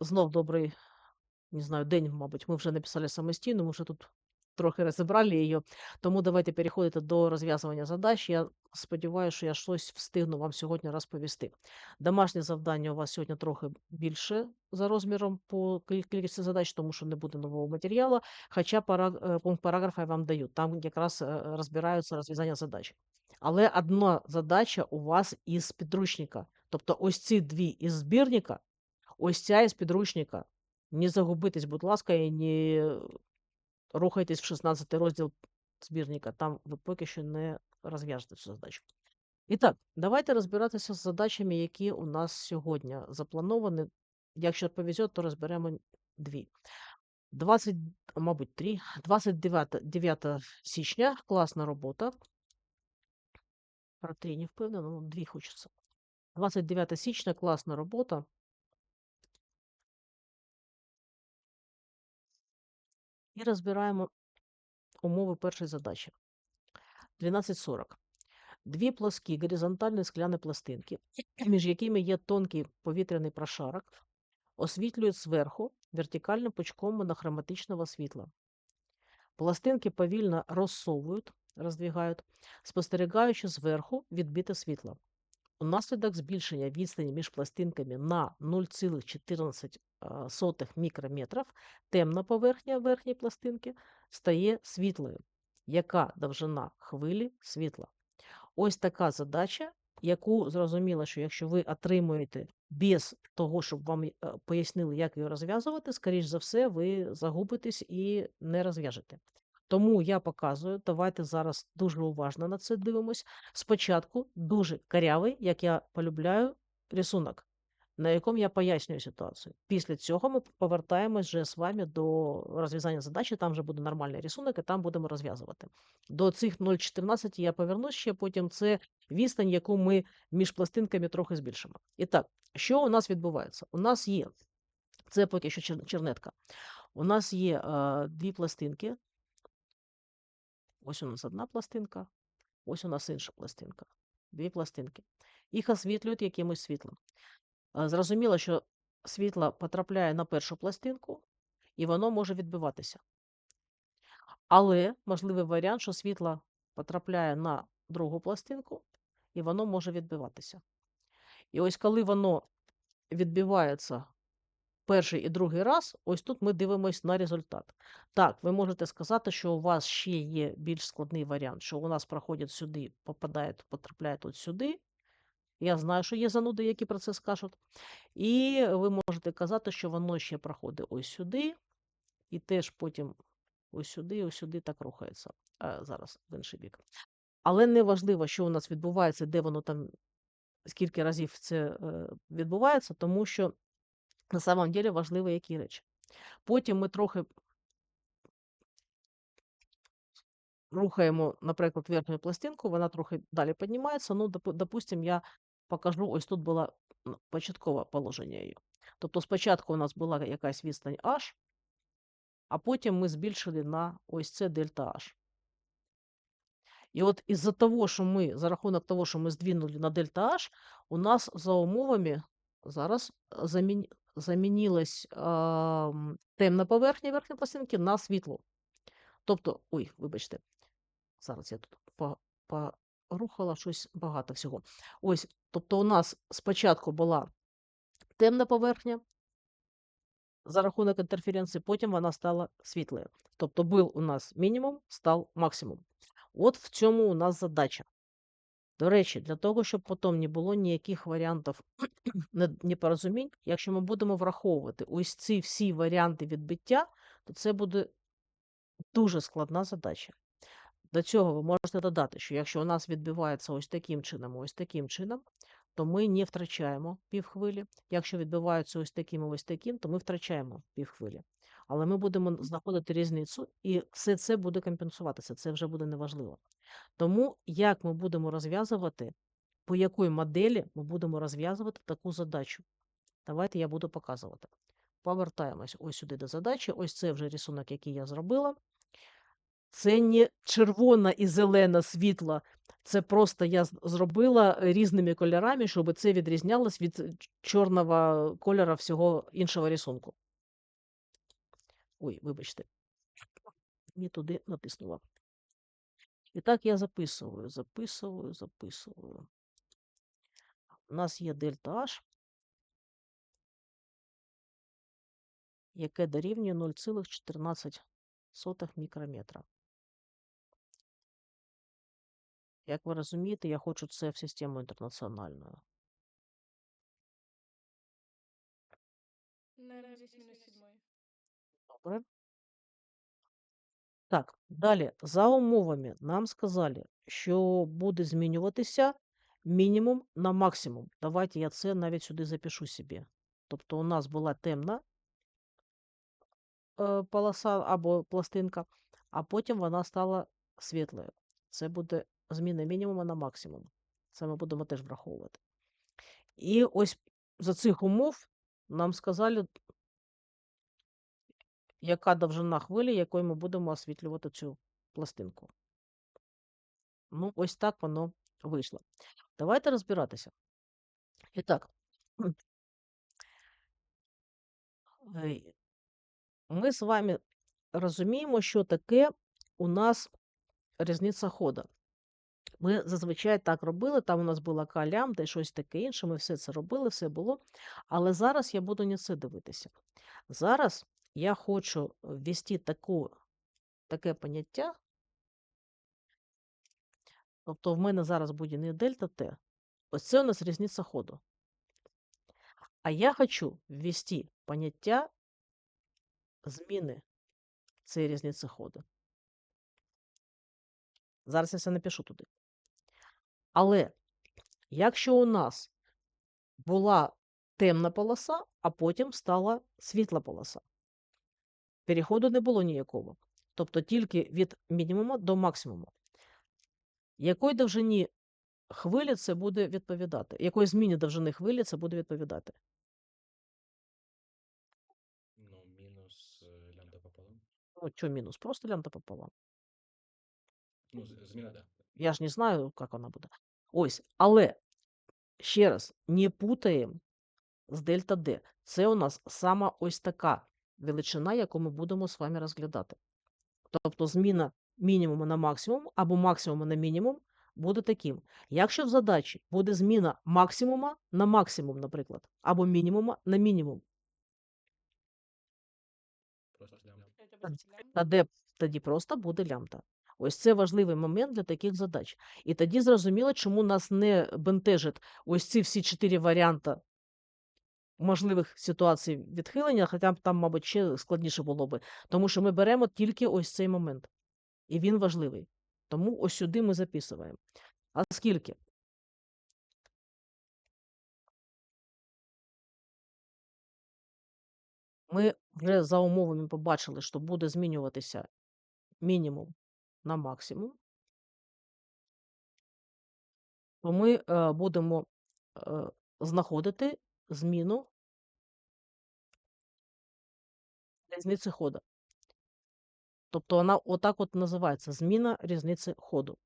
знов добрий, не знаю, день, мабуть, ми вже написали самостійно, ми вже тут трохи розібрали її. Тому давайте переходити до розв'язування задач. Я сподіваюся, що я щось встигну вам сьогодні розповісти. Домашнє завдання у вас сьогодні трохи більше за розміром по кількості задач, тому що не буде нового матеріалу. Хоча е, пункт параграфа я вам даю. Там якраз е, розбираються розв'язання задач. Але одна задача у вас із підручника. Тобто ось ці дві із збірника, ось ця із підручника. Не загубитесь, будь ласка, і не рухайтесь в 16 розділ збірника. Там ви поки що не розв'яжете цю задачу. І так, давайте розбиратися з задачами, які у нас сьогодні заплановані. Якщо повезет, то розберемо дві. 20, мабуть, 3. 29, 9 січня. Класна робота. Про 3 не впевнена, ну, дві хочеться. 29 січня, класна робота. І розбираємо умови першої задачі. 12.40. Дві плоскі горизонтальні скляні пластинки, між якими є тонкий повітряний прошарок, освітлюють зверху вертикальним пучком монохроматичного світла. Пластинки повільно розсовують, роздвигають, спостерігаючи зверху відбите світло. Унаслідок збільшення відстані між пластинками на 0,14 мікрометрів темна поверхня верхньої пластинки стає світлою. Яка довжина хвилі світла? Ось така задача, яку зрозуміло, що якщо ви отримуєте без того, щоб вам е, пояснили, як її розв'язувати, скоріш за все, ви загубитесь і не розв'яжете. Тому я показую, давайте зараз дуже уважно на це дивимось. Спочатку дуже карявий, як я полюбляю, рисунок, на якому я пояснюю ситуацію. Після цього ми повертаємось вже з вами до розв'язання задачі, там вже буде нормальний рисунок, і там будемо розв'язувати. До цих 0,14 я повернусь ще, потім це відстань, яку ми між пластинками трохи збільшимо. І так, що у нас відбувається? У нас є, це поки що чернетка. У нас є е, дві пластинки. Ось у нас одна пластинка, ось у нас інша пластинка. Дві пластинки. Їх освітлюють якимось світлом. Е, Зрозуміло, що світло потрапляє на першу пластинку, і воно може відбиватися. Але можливий варіант, що світло потрапляє на другу пластинку, і воно може відбиватися. І ось коли воно відбивається перший і другий раз, ось тут ми дивимось на результат. Так, ви можете сказати, що у вас ще є більш складний варіант, що у нас проходять сюди, попадають, потрапляють от сюди. Я знаю, що є зануди, які про це скажуть. І ви можете казати, що воно ще проходить ось сюди, і теж потім ось сюди, ось сюди так рухається. А, зараз в інший бік. Але не важливо, що у нас відбувається, де воно там, скільки разів це е, відбувається, тому що на самом деле важливо, які речі. Потім ми трохи рухаємо, наприклад, верхню пластинку, вона трохи далі піднімається. Ну, допу- допустим, я покажу, ось тут було початкове положення її. Тобто спочатку у нас була якась відстань H, а потім ми збільшили на ось це дельта H. І от із-за того, що ми, за рахунок того, що ми здвинули на дельта H, у нас за умовами зараз е, замін... замінилась м, темна поверхня верхньої пластинки на світлу. Тобто, ой, вибачте, зараз я тут порухала щось багато всього. Ось, тобто, у нас спочатку була темна поверхня за рахунок інтерференції, потім вона стала світлою. Тобто був у нас мінімум, став максимум. От в цьому у нас задача. До речі, для того, щоб потім не було ніяких варіантів непорозумінь, якщо ми будемо враховувати ось ці всі варіанти відбиття, то це буде дуже складна задача. До цього ви можете додати, що якщо у нас відбивається ось таким чином, ось таким чином, то ми не втрачаємо півхвилі. Якщо відбувається ось таким і ось таким, то ми втрачаємо півхвилі. Але ми будемо знаходити різницю, і все це буде компенсуватися. Це вже буде неважливо. Тому як ми будемо розв'язувати, по якій моделі ми будемо розв'язувати таку задачу? Давайте я буду показувати. Повертаємось ось сюди до задачі. Ось це вже рисунок, який я зробила. Це не червона і зелена світла. Це просто я зробила різними кольорами, щоб це відрізнялось від чорного кольора всього іншого рисунку. Ой, вибачте. Не туди натиснула. І так я записую, записую, записую. У нас є дельта H, яке дорівнює 0,14 мікрометра. Як ви розумієте, я хочу це в систему здесь. Добре. Так, далі, за умовами нам сказали, що буде змінюватися мінімум на максимум. Давайте я це навіть сюди запишу собі. Тобто у нас була темна е, полоса або пластинка, а потім вона стала світлою. Це буде зміна мінімума на максимум. Це ми будемо теж враховувати. І ось за цих умов нам сказали, яка довжина хвилі, якою ми будемо освітлювати цю пластинку. Ну, ось так воно вийшло. Давайте розбиратися. І так, ми з вами розуміємо, що таке у нас різниця хода. Ми зазвичай так робили, там у нас була К лямбда і щось таке інше, ми все це робили, все було. Але зараз я буду не це дивитися. Зараз я хочу ввести таку, таке поняття. Тобто в мене зараз буде не дельта Т. Ось це у нас різниця ходу. А я хочу ввести поняття зміни цієї різниці ходу. Зараз я це напишу туди. Але якщо у нас була темна полоса, а потім стала світла полоса, переходу не було ніякого. Тобто тільки від мінімуму до максимуму. Якої довжині хвилі це буде відповідати? Якої зміні довжини хвилі це буде відповідати? Ну, мінус е, лямбда пополам. Ну, що мінус? Просто лямбда пополам. Ну, з- зміна, да. Я ж не знаю, як вона буде. Ось, але ще раз, не путаємо з дельта D. Це у нас сама ось така величина, яку ми будемо з вами розглядати. Тобто зміна мінімуму на максимум або максимуму на мінімум буде таким. Якщо в задачі буде зміна максимума на максимум, наприклад, або мінімума на мінімум, будет лямбда. тоді, тоді просто буде лямбда. Ось це важливий момент для таких задач. І тоді зрозуміло, чому нас не бентежить ось ці всі чотири варіанти можливих ситуацій відхилення, хоча б там, мабуть, ще складніше було би. Тому що ми беремо тільки ось цей момент. І він важливий. Тому ось сюди ми записуємо. А скільки? Ми вже за умовами побачили, що буде змінюватися мінімум на максимум. то ми е, будемо е, знаходити зміну різниці ходу. Тобто вона отак от називається зміна різниці ходу.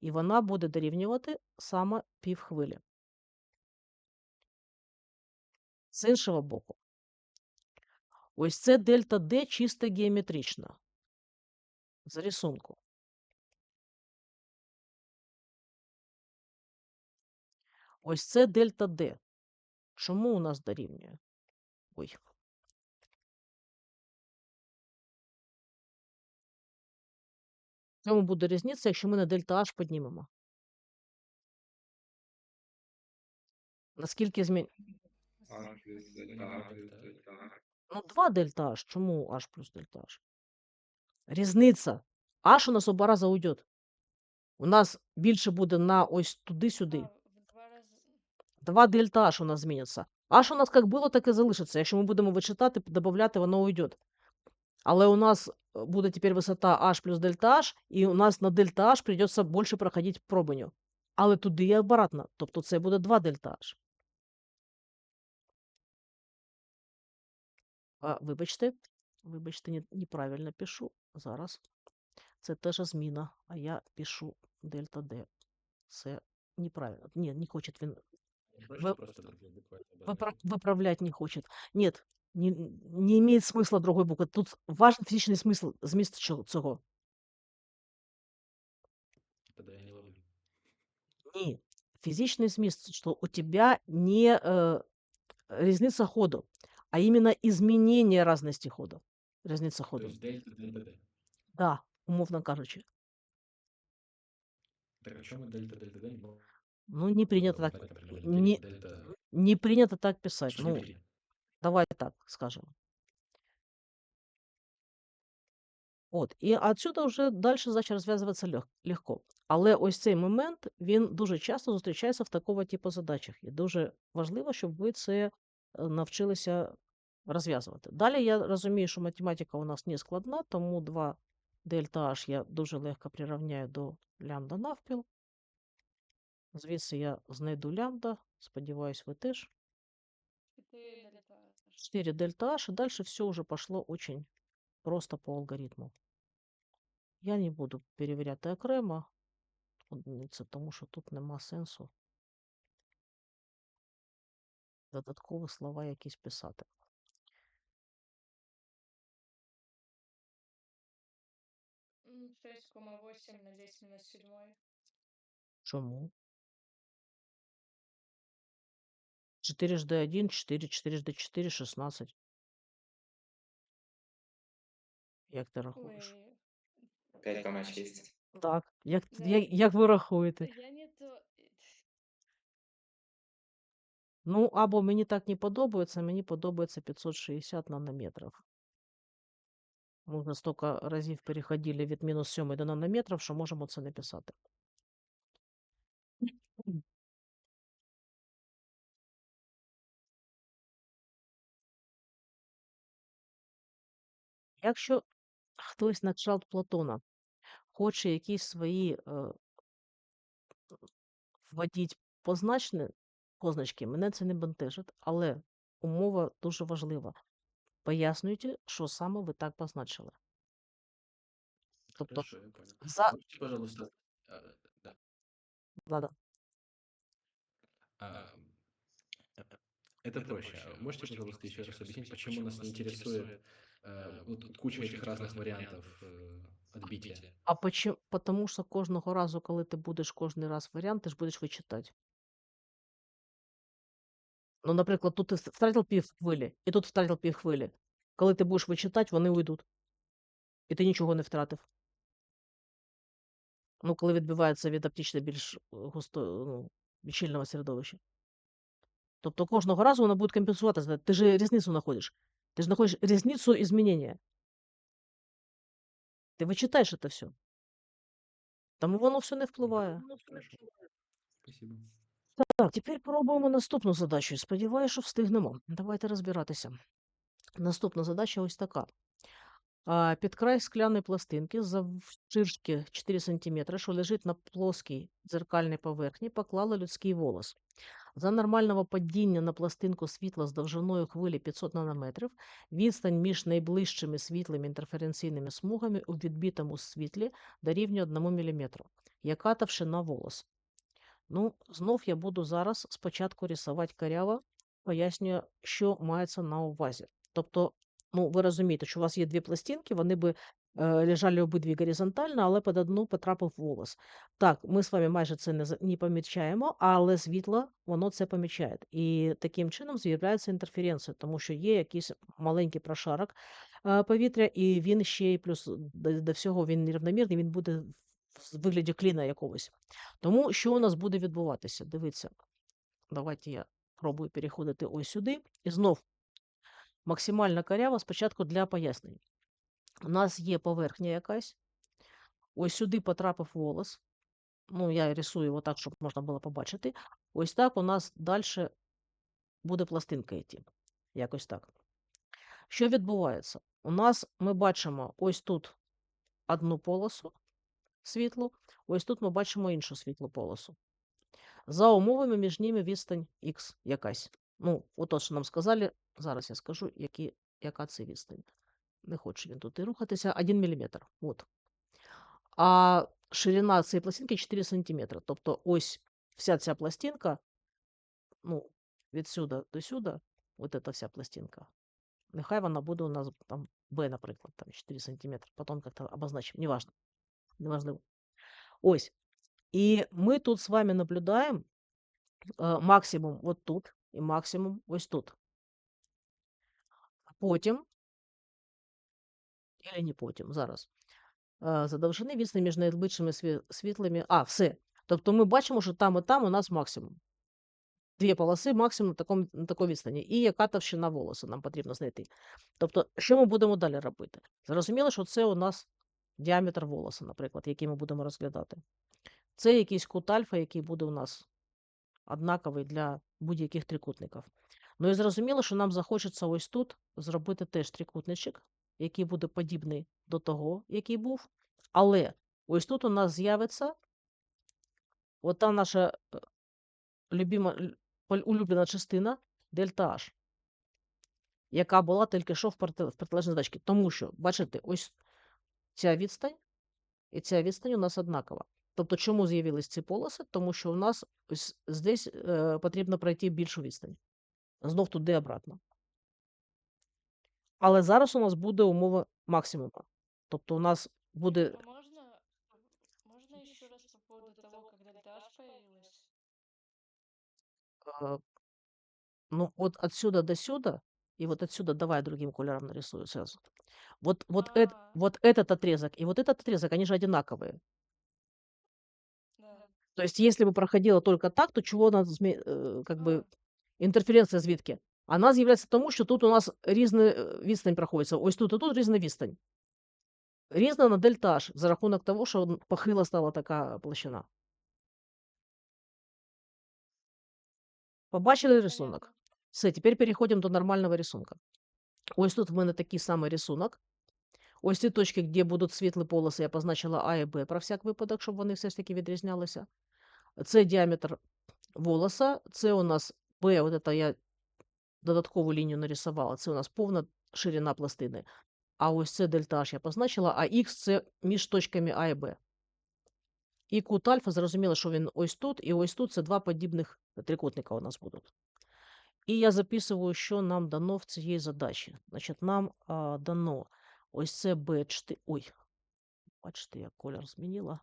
І вона буде дорівнювати саме півхвилі. З іншого боку, ось це дельта D чисто геометрична. З рисунку. Ось це дельта D. Чому у нас дорівнює? Ой. В цьому буде різниця, якщо ми на дельта H піднімемо. Наскільки змін... А плюс дельта, дельта. Ну, 2 дельта H. Чому H плюс дельта H? Різниця. H у нас оба рази уйде. У нас більше буде на ось туди-сюди. Два дельта H у нас зміниться. H у нас як було, так і залишиться. Якщо ми будемо вичитати, додати, воно уйде. Але у нас е, буде тепер висота H плюс дельта H, і у нас на дельта H придеться більше проходити пробиню. Але туди і обратно. Тобто це буде 2 дельта H. А, вибачте, вибачте, не, неправильно пишу. Зараз. це теж зміна, а я пишу дельта D. Це неправильно. Ні, не хоче він Проще Вы- просто другие буквы выпра- обозначить. выправлять не хочет. Нет, не, не имеет смысла другой буквы. Тут важен фізичний смисл зміст чо- цього. Тогда я не ловлю. Ні. Фізичний зміст, що у тебе не э, різниця ходу, а іменно изменение разності ходу. Різниця То ходу. есть дельта, дельта, D. Да, умовно кажучи. Так а что мы дельта, дельта, D не можем Ну, не принято так, написать, например, не, дельта, не принято так писать. что не Ну, принято? Давай так скажем. От, і отсюда вже далі задача розв'язується лег- легко. Але ось цей момент, він дуже часто зустрічається в такого типу задачах. І дуже важливо, щоб ви це е, навчилися розв'язувати. Далі я розумію, що математика у нас не складна, тому 2 дельта H я дуже легко прирівняю до лямбда навпіл. Звідси я знайду лямбда, сподіваюсь, ви теж. 4 дельта. 4 дельта H, и дальше все уже пошло очень просто по алгоритму. Я не буду перевіряти окремо одиниці, тому що тут нема сенсу додаткові слова якісь писати. М, 6,8 на 10 минус 7. Чому? 4 жд 1, 4, 4 жд 4, 16. Як ти рахуєш? Ой, 5,6. Так. Як, Да. як, як ви рахуєте? я не то... Ну, або мені так не подобається, мені подобається 560 нанометрів. Ми вже стільки разів переходили від мінус 7 до нанометрів, що можемо це написати. Якщо хтось на кшталт Платона хоче якісь свої е, вводіть позначні позначки, мене це не бентежить, але умова дуже важлива. Пояснюйте, що саме ви так позначили. Тобто, Хорошо, я понял. за... Можете, пожалуйста, а, да. Ладно. А, э, Это проще. А Можете, пожалуйста, еще раз объяснить, почему нас не интересует э, вот куча этих разных вариантов э, отбития? А почему? Потому що кожного разу, коли ти будеш кожний раз варіант, ти ж будеш вичитати. Ну, наприклад, тут ти вс- втратив пів хвилі, і тут втратив пів хвилі. Коли ти будеш вичитати, вони уйдуть. І ти нічого не втратив. Ну, коли відбивається від оптично більш е, густо, ну, щільного середовища. Тобто кожного разу вона буде компенсуватися. Ти ж різницю знаходиш. Ти ж знаходиш різницю змінення. Ти вичитаєш це все. Тому воно все не впливає. Спасибо. Так, тепер пробуємо наступну задачу. Сподіваюся, що встигнемо. Давайте розбиратися. Наступна задача ось така. Під край скляної пластинки завширшки 4 см, що лежить на плоскій дзеркальній поверхні, поклали людський волос. За нормального падіння на пластинку світла з довжиною хвилі 500 нанометрів, відстань між найближчими світлими інтерференційними смугами у відбитому світлі дорівнює 1 мм. Яка товщина волос? Ну, знов я буду зараз спочатку рисувати коряво, пояснюю, що мається на увазі. Тобто, ну, ви розумієте, що у вас є дві пластинки, вони би е, лежали обидві горизонтально, але під одну потрапив волос. Так, ми з вами майже це не, помічаємо, але світло воно це помічає. І таким чином з'являється інтерференція, тому що є якийсь маленький прошарок е, повітря, і він ще й плюс до, до всього він нерівномірний, він буде в вигляді кліна якогось. Тому що у нас буде відбуватися? Дивіться, давайте я пробую переходити ось сюди. І знов максимальна корява спочатку для пояснень. У нас є поверхня якась. Ось сюди потрапив волос. Ну, я рисую його так, щоб можна було побачити. Ось так у нас далі буде пластинка йти. Якось так. Що відбувається? У нас ми бачимо ось тут одну полосу світлу, ось тут ми бачимо іншу світлу полосу. За умовами між ними відстань х якась. Ну, ото, що нам сказали, зараз я скажу, які, яка це відстань. Не хоче він тут і рухатися. 1 мм. От. а ширина цієї пластинки 4 сантиметри. Тобто ось вся ця пластинка, ну, від сюди до сюди, от ця вся пластинка, нехай вона буде у нас там B, наприклад, там 4 сантиметри. Потім як-то обозначимо, неважно. Неважливо. Ось. І ми тут з вами наблюдаємо е, максимум от тут і максимум ось тут. А Потім, или не потім, зараз. Е, За довжини відстань між найближчими сві- світлими. А, все. Тобто ми бачимо, що там і там у нас максимум. Дві полоси максимум на такому, на такій відстані. І яка товщина волосу нам потрібно знайти. Тобто, що ми будемо далі робити? Зрозуміло, що це у нас діаметр волоса, наприклад, який ми будемо розглядати. Це якийсь кут альфа, який буде у нас однаковий для будь-яких трикутників. Ну і зрозуміло, що нам захочеться ось тут зробити теж трикутничок, який буде подібний до того, який був. Але ось тут у нас з'явиться ота наша е, любима, улюблена частина дельта H, яка була тільки що в проти- в протилежній задачці. Тому що, бачите, ось ця відстань і ця відстань у нас однакова. Тобто, чому з'явились ці полоси? Тому що у нас ось здесь е, потрібно пройти більшу відстань. Знов туди обратно. Але зараз у нас буде умова максимума. Тобто у нас буде А можно, можно еще раз по поводу того, как дельта H появилась? э, ну, вот отсюда до сюда, и вот отсюда, давай другим колером нарисую сразу. Вот, вот, эт- А. вот этот отрезок и вот этот отрезок, они же одинаковые. Да. То есть, если бы проходило только так, то чего у нас зме- э, как бы А. інтерференція звідки? Вона з'являється тому, що тут у нас різна е, відстань проходиться. Ось тут і тут різна відстань. Різна на дельта H за рахунок того, що похила стала така площина. Побачили рисунок? Все, тепер переходимо до нормального рисунка. Ось тут в мене такий самий рисунок. Ось ці точки, де будуть світлі полоси, я позначила А і Б про всяк випадок, щоб вони все ж таки відрізнялися. Це діаметр волоса, це у нас Б, от це я додаткову лінію нарисувала, це у нас повна ширина пластини. А ось це дельта H я позначила, а Х це між точками А і Б. І кут альфа, зрозуміло, що він ось тут, і ось тут це два подібних трикутника у нас будуть. І я записую, що нам дано в цієї задачі. Значить, нам а, дано ось це B4. Ой, бачите, я колір змінила.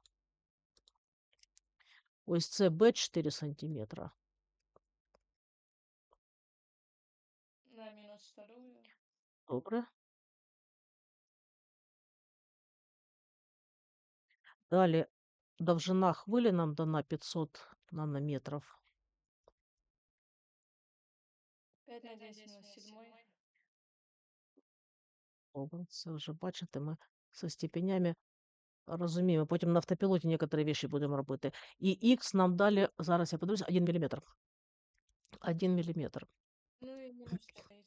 Ось це B4 сантиметра. вторую. Добре. Далі довжина хвилі нам дана 500 нанометрів. 5 на 10 минус 7. Добре, це вже бачите, ми зі степенями розуміємо. Потім на автопілоті некоторі речі будемо робити. І Х нам далі, зараз я подивлюся, 1 мм. 1 мм. Ну и минус 3.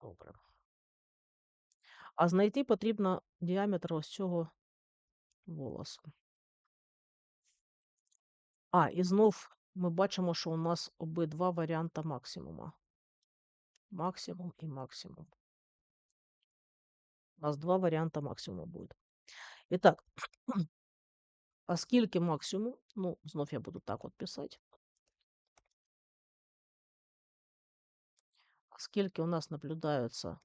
Добре. А знайти потрібно діаметр ось цього волосу. А, і знов ми бачимо, що у нас обидва варіанти максимума. Максимум і максимум. У нас два варіанти максимуму буде. І так, оскільки максимум, ну, знов я буду так от писати. Оскільки у нас наблюдаються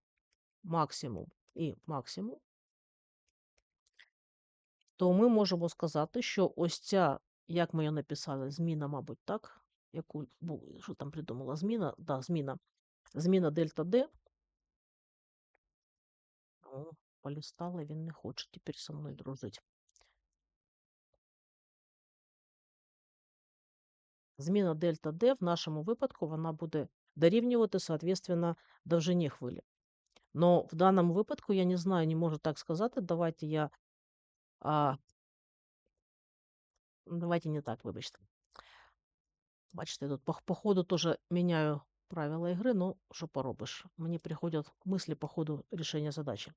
максимум і максимум, то ми можемо сказати, що ось ця, як ми її написали, зміна, мабуть, так, яку, що там придумала зміна, да, зміна, зміна дельта D. О, полістала, він не хоче тепер зі мною дружити. Зміна дельта D в нашому випадку вона буде дорівнювати, соответственно, довжині хвилі. Но в даному випадку я не знаю, не можу так сказати. Давайте я. А, давайте не так, вибачте. Бачите, тут по, по ходу теж міняю правила ігри, ну що поробиш? Мені приходять мислі по ходу рішення задачі.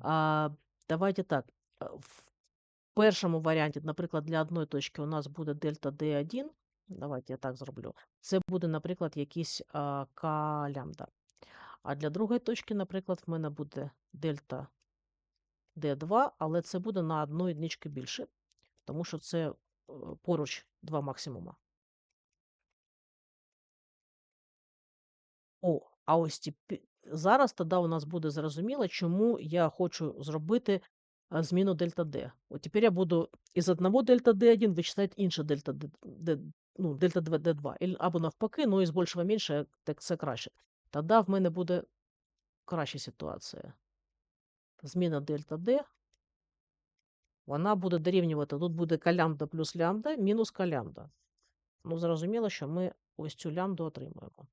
А, давайте так. а, В першому варіанті, наприклад, для одної точки у нас буде дельта D1. Давайте я так зроблю. Це буде, наприклад, якийсь а, К лямбда. А для другої точки, наприклад, в мене буде дельта D2, але це буде на одну одничку більше, тому що це е, поруч два максимума. О, а ось тепі- зараз тоді у нас буде зрозуміло, чому я хочу зробити зміну дельта D. От тепер я буду із одного дельта D1 вичисляти інше дельта ну, дельта 2 D2. Або навпаки, ну із більшого менше, так це краще. Тоді в мене буде краща ситуація. Зміна дельта D, вона буде дорівнювати, тут буде калямда плюс лямбда мінус калямда. Ну, зрозуміло, що ми ось цю лямбду отримуємо.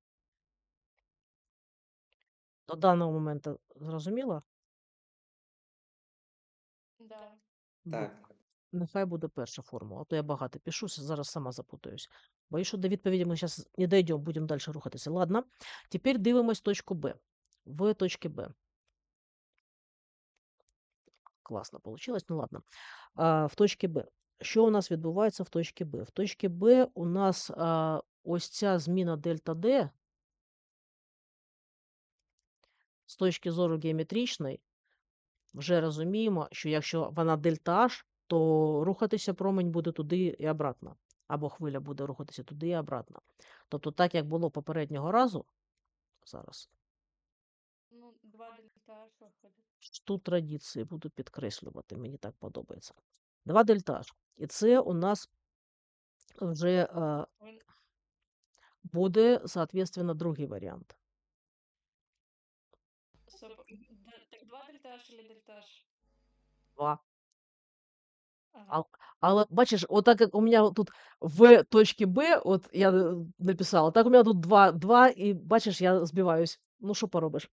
До даного моменту зрозуміло? Да. Так. Нехай буде перша формула, а то я багато пишуся, зараз сама запутаюсь. Боюсь, що до відповіді ми зараз не дійдемо, будемо далі рухатися. Ладно, тепер дивимось точку Б. В точці Б. Класно вийшло, ну ладно. А, в точці Б. Що у нас відбувається в точці Б? В точці Б у нас а, ось ця зміна дельта D з точки зору геометричної, вже розуміємо, що якщо вона дельта H, то рухатися промень буде туди і обратно. Або хвиля буде рухатися туди і обратно. Тобто, так як було попереднього разу, зараз, Ну, два дельта H виходить. тут традиції буду підкреслювати, мені так подобається. Два дельта H. І це у нас вже е, буде, соответственно, другий варіант. Так два дельта H или дельта H? Два. Але бачиш, отак як у мене тут в точці Б, от я е, написала, так у мене тут 2, 2, і бачиш, я збиваюсь. Ну, що поробиш?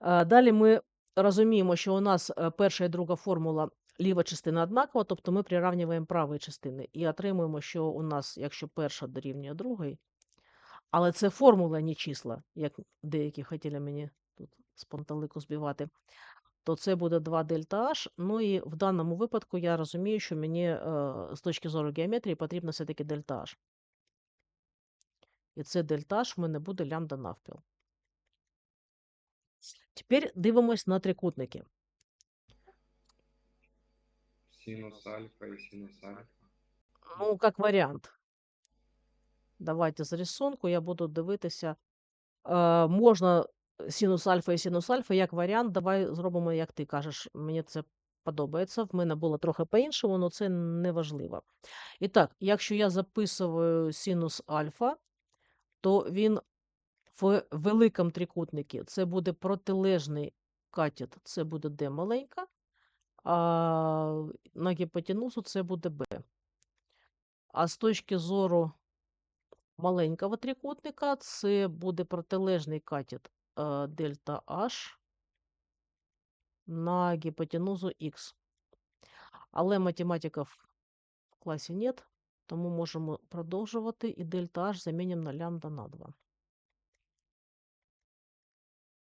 Далі ми розуміємо, що у нас е, перша і друга формула ліва частина однакова, тобто ми приравнюємо праві частини і отримуємо, що у нас, якщо перша дорівнює другої, але це формула, не числа, як деякі хотіли мені тут з панталику збивати, то це буде 2 дельта H. Ну і в даному випадку я розумію, що мені е, з точки зору геометрії потрібно все-таки дельта H. І це дельта H в мене буде лямбда навпіл. Тепер дивимось на трикутники. Синус альфа и синус альфа. Ну, як варіант. Давайте з рисунку я буду дивитися. Е, можна синус альфа і синус альфа як варіант. Давай зробимо, як ти кажеш. Мені це подобається. В мене було трохи по-іншому, але це не важливо. І так, якщо я записую синус альфа, то він в великому трикутнику це буде протилежний катет, це буде D маленька, а на гіпотенузу це буде B. А з точки зору маленького трикутника це буде протилежний катет е, дельта H на гіпотенузу X. Але математиків в класі нет, тому можемо продовжувати і дельта H замінимо на лямбда на 2.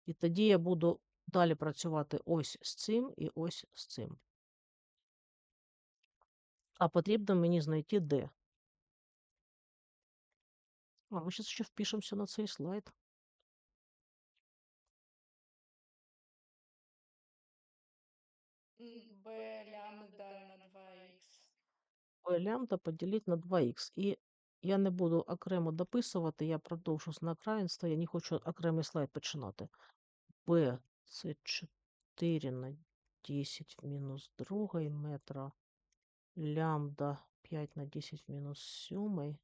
І тоді я буду далі працювати ось з цим і ось з цим. А потрібно мені знайти D. А ми зараз ще впишемося на цей слайд. М, B лямбда на 2х. b лямбда поділити на 2х. І я не буду окремо дописувати, я продовжу на равенство, я не хочу окремий слайд починати. b це 4 на 10 в мінус 2 метра. Лямбда 5 на 10 в мінус 7.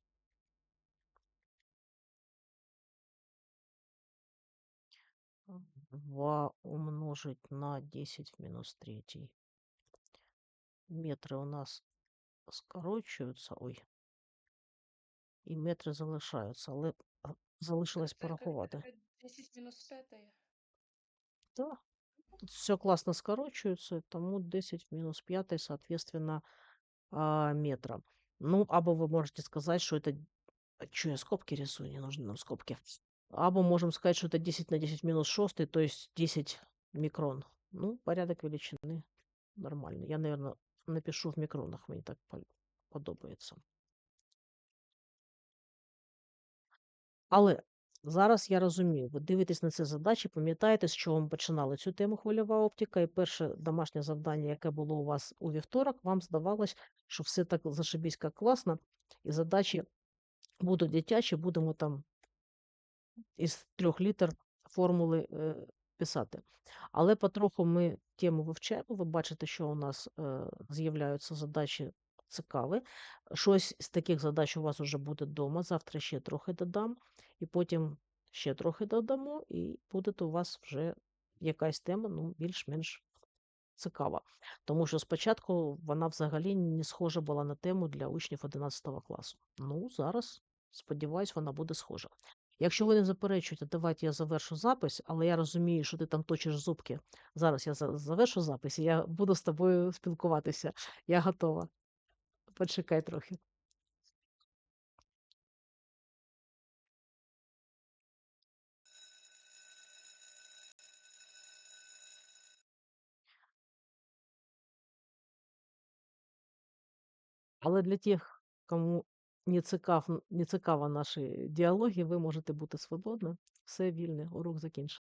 Два умножить на 10 в мінус 3. Метри у нас скорочуються. Ой. І метри залишаються, але а, залишилось Так, так, порахувати. так, 10 мінус 5. Да. Тут все классно скорочуется, тому 10 в минус 5, соответственно, а, метра. Ну, або вы можете сказать, что это... Что я скобки рисую? Не нужны нам скобки. Або можем сказать, что это 10 на 10 минус 6, то есть 10 микрон. Ну, порядок величины нормальный. Я, наверное, напишу в микронах, мне так по- подобається. Але Зараз я розумію, ви дивитесь на ці задачі, пам'ятаєте, з чого ми починали цю тему хвильова оптика, і перше домашнє завдання, яке було у вас у вівторок, вам здавалось, що все так зашибісь як класно, і задачі будуть дитячі, будемо там із трьох літер формули е, писати. Але потроху ми тему вивчаємо. Ви бачите, що у нас е, з'являються задачі цікаві. Щось з таких задач у вас вже буде вдома. Завтра ще трохи додам, і потім ще трохи додамо, і буде у вас вже якась тема, ну, більш-менш цікава. Тому що спочатку вона взагалі не схожа була на тему для учнів 11 класу. Ну, зараз, сподіваюсь, вона буде схожа. Якщо ви не заперечуєте, давайте я завершу запис, але я розумію, що ти там точиш зубки. Зараз я завершу запис, і я буду з тобою спілкуватися. Я готова. Почекай трохи. Але для тих, кому не, цікав, не цікава наші діалоги, ви можете бути свободні. Все вільне, урок закінчений.